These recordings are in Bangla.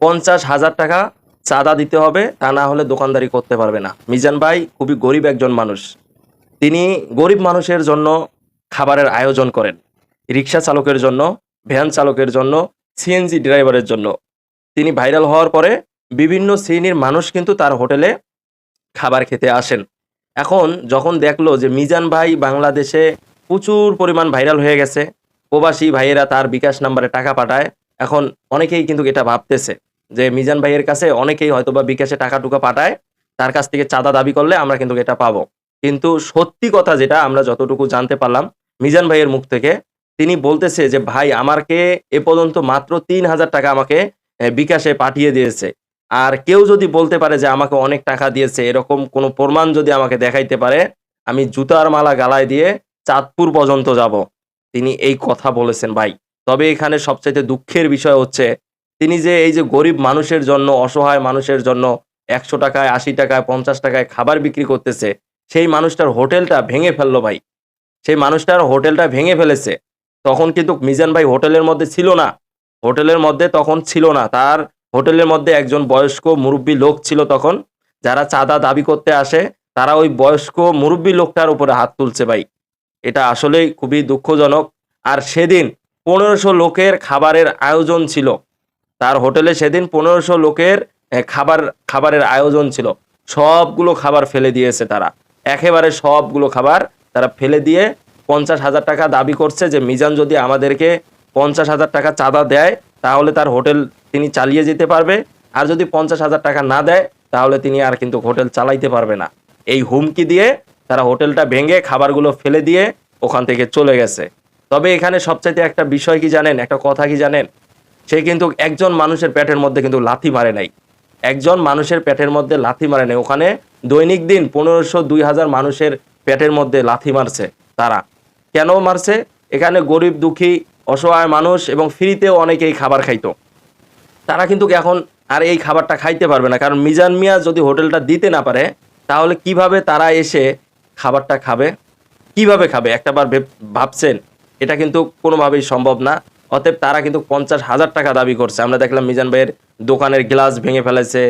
পঞ্চাশ হাজার টাকা চাঁদা দিতে হবে, তা না হলে দোকানদারি করতে পারবে না। মিজান ভাই খুবই গরিব একজন মানুষ। তিনি গরিব মানুষের জন্য খাবারের আয়োজন করেন, রিক্সা চালকের জন্য, ভ্যান চালকের জন্য সিএনজি ড্রাইভারের জন্য। তিনি ভাইরাল হওয়ার পরে বিভিন্ন শ্রেণির মানুষ কিন্তু তার হোটেলে খাবার খেতে আসেন। এখন যখন দেখল যে মিজান ভাই বাংলাদেশে প্রচুর পরিমাণ ভাইরাল হয়ে গেছে, প্রবাসী ভাইয়েরা তার বিকাশ নাম্বারে টাকা পাঠায় এখন অনেকেই কিন্তু এটা ভাবতেছে যে মিজান ভাইয়ের কাছে অনেকেই হয়তো বা বিকাশে টাকা টুকা পাঠায়, তার কাছ থেকে চাঁদা দাবি করলে আমরা কিন্তু এটা পাবো। কিন্তু সত্যি কথা যেটা আমরা যতটুকু জানতে পারলাম, মিজান ভাইয়ের মুখ থেকে তিনি বলতেছে যে, ভাই, আমাকে এ পর্যন্ত মাত্র তিন হাজার টাকা আমাকে বিকাশে পাঠিয়ে দিয়েছে। আর কেউ যদি বলতে পারে যে, আমাকে অনেক টাকা দিয়েছে, এরকম কোনো প্রমাণ যদি আমাকে দেখাইতে পারে, আমি জুতার মালা গালায় দিয়ে চাঁদপুর পর্যন্ত যাব। তিনি এই কথা বলেছেন, ভাই তবে এখানে সবচাইতে দুঃখের বিষয় হচ্ছে, তিনি যে এই যে গরিব মানুষের জন্য, অসহায় মানুষের জন্য একশো টাকায়, আশি টাকায়, পঞ্চাশ টাকায় খাবার বিক্রি করতেছে, সেই মানুষটার হোটেলটা ভেঙে ফেলল ভাই। সেই মানুষটার হোটেলটা ভেঙে ফেলেছে। তখন কিন্তু মিজান ভাই হোটেলের মধ্যে ছিল না। হোটেলের মধ্যে তখন ছিল না। তার হোটেলের মধ্যে একজন বয়স্ক মুরব্বী লোক ছিল তখন, যারা চাঁদা দাবি করতে আসে, তারা ওই বয়স্ক মুরব্বী লোকটার উপরে হাত তুলছে ভাই। এটা আসলেই খুবই দুঃখজনক। আর সেদিন পনেরোশো লোকের খাবারের আয়োজন ছিল। তার হোটেলে সেদিন পনেরোশো লোকের খাবার, খাবারের আয়োজন ছিল। সবগুলো খাবার ফেলে দিয়েছে তারা। একেবারে সবগুলো খাবার তারা ফেলে দিয়ে পঞ্চাশ হাজার টাকা দাবি করছে যে, মিজান যদি আমাদেরকে পঞ্চাশ হাজার টাকা চাঁদা দেয়, তাহলে তার হোটেল তিনি চালিয়ে যেতে পারবে। আর যদি পঞ্চাশ হাজার টাকা না দেয়, তাহলে তিনি আর কিন্তু হোটেল চালাইতে পারবে না। এই হুমকি দিয়ে তারা হোটেলটা ভেঙে খাবারগুলো ফেলে দিয়ে ওখান থেকে চলে গেছে। তবে এখানে সবচাইতে একটা বিষয় কি জানেন, একটা কথা কি জানেন? সে কিন্তু একজন মানুষের পেটের মধ্যে কিন্তু লাথি মারে নাই। একজন মানুষের পেটের মধ্যে লাথি মারে নাই। ওখানে দৈনিক দিন পনেরোশো দুই হাজার মানুষের পেটের মধ্যে লাথি মারছে তারা। কেন মারছে? এখানে গরিব, দুঃখী, অসহায় মানুষ এবং ফ্রিতেও অনেকেই খাবার খাইতো। তারা কিন্তু এখন আর এই খাবারটা খাইতে পারবে না। কারণ মিজান মিয়া যদি হোটেলটা দিতে না পারে, তাহলে কীভাবে তারা এসে খাবারটা খাবে? কীভাবে খাবে? একটাবার ভেব- ভাবছেন। এটা কিন্তু কোনোভাবেই সম্ভব না। অতএব তারা কিন্তু পঞ্চাশ হাজার টাকা দাবি করছে। আমরা দেখলাম মিজান ভাইয়ের দোকানের গ্লাস ভেঙে ফেলেছে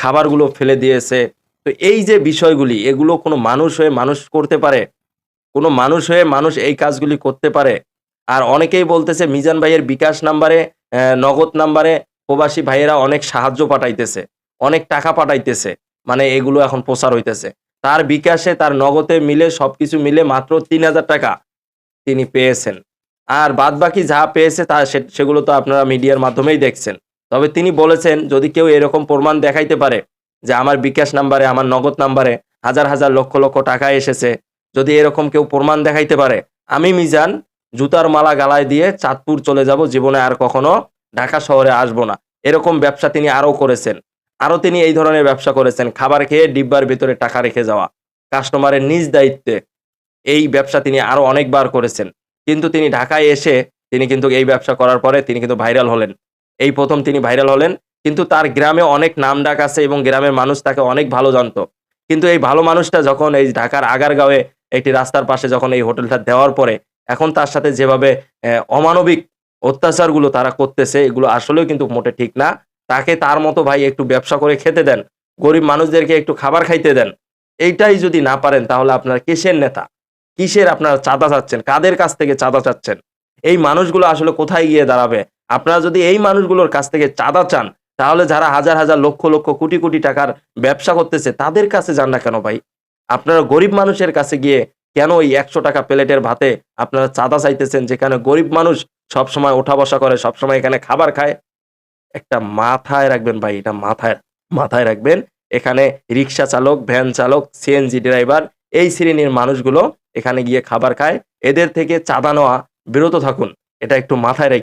খাবারগুলো ফেলে দিয়েছে। তো এই যে বিষয়গুলি, এগুলো কোনো মানুষ হয়ে মানুষ করতে পারে? কোনো মানুষ হয়ে মানুষ এই কাজগুলি করতে পারে? আর অনেকেই বলতেছে মিজান ভাইয়ের বিকাশ নাম্বারে নগদ নাম্বারে প্রবাসী ভাইয়েরা অনেক সাহায্য পাঠাইতেছে, অনেক টাকা পাঠাইতেছে। মানে এগুলো এখন প্রচার হইতেছে। তার বিকাশে, তার নগদে মিলে সবকিছু মিলে মাত্র তিন হাজার টাকা। তিনি পেয়েছেন। আর বাদ বাকি যা পেয়েছে তা সেগুলো তো আপনারা মিডিয়ার মাধ্যমেই দেখছেন। তবে তিনি বলেছেন, যদি কেউ এরকম প্রমাণ দেখাইতে পারে যে আমার বিকাশ নাম্বারে, আমার নগদ নাম্বারে হাজার হাজার লক্ষ লক্ষ টাকা এসেছে, যদি এরকম কেউ প্রমাণ দেখাইতে পারে, আমি মিজান জুতার মালা গালায় দিয়ে চাঁদপুর চলে যাব, জীবনে আর কখনো ঢাকা শহরে আসব না। এরকম ব্যবসা তিনি আরও করেছেন। আরও তিনি এই ধরনের ব্যবসা করেছেন। খাবার খেয়ে ডিব্বার ভিতরে টাকা রেখে যাওয়া। কাস্টমারের নিজ দায়িত্বে এই ব্যবসা তিনি আরও অনেকবার করেছেন। কিন্তু তিনি ঢাকায় এসে তিনি কিন্তু এই ব্যবসা করার পরে তিনি কিন্তু ভাইরাল হলেন। এই প্রথম তিনি ভাইরাল হলেন, কিন্তু তার গ্রামে অনেক নাম ডাক আছে এবং গ্রামের মানুষ তাকে অনেক ভালো জানতো। কিন্তু এই ভালো মানুষটা যখন এই ঢাকার আগারগাঁওয়ে একটি রাস্তার পাশে যখন এই হোটেলটা দেওয়ার পরে, এখন তার সাথে যেভাবে অমানবিক অত্যাচারগুলো তারা করতেছে, এগুলো আসলেও কিন্তু মোটে ঠিক না। তাকে তার মতো ভাই একটু ব্যবসা করে খেতে দেন, গরিব মানুষদেরকে একটু খাবার খাইতে দেন। এইটাই যদি না পারেন তাহলে আপনার কিসের নেতা? কিসের আপনারা চাঁদা চাচ্ছেন? কাদের কাছ থেকে চাঁদা চাচ্ছেন? এই মানুষগুলো আসলে কোথায় গিয়ে দাঁড়াবে? আপনারা যদি এই মানুষগুলোর কাছ থেকে চাঁদা চান, তাহলে যারা হাজার হাজার লক্ষ লক্ষ কোটি কোটি টাকার ব্যবসা করতেছে, তাদের কাছে যান না কেন ভাই? আপনারা গরিব মানুষের কাছে গিয়ে কেন ওই একশো টাকা প্লেটের ভাতে আপনারা চাঁদা চাইতেছেন, যেখানে গরিব মানুষ সব সময় ওঠা বসা করে সব সময় এখানে খাবার খায়? একটা মাথায় রাখবেন ভাই, এটা মাথায় মাথায় রাখবেন। এখানে রিক্সা চালক, ভ্যান চালক সিএনজি ড্রাইভার এই শ্রেণির মানুষগুলো এখানে গিয়ে খাবার খায়। এদের থেকে চাঁদা নেওয়া বিরত থাকুন। এটা একটু মাথায় রেখে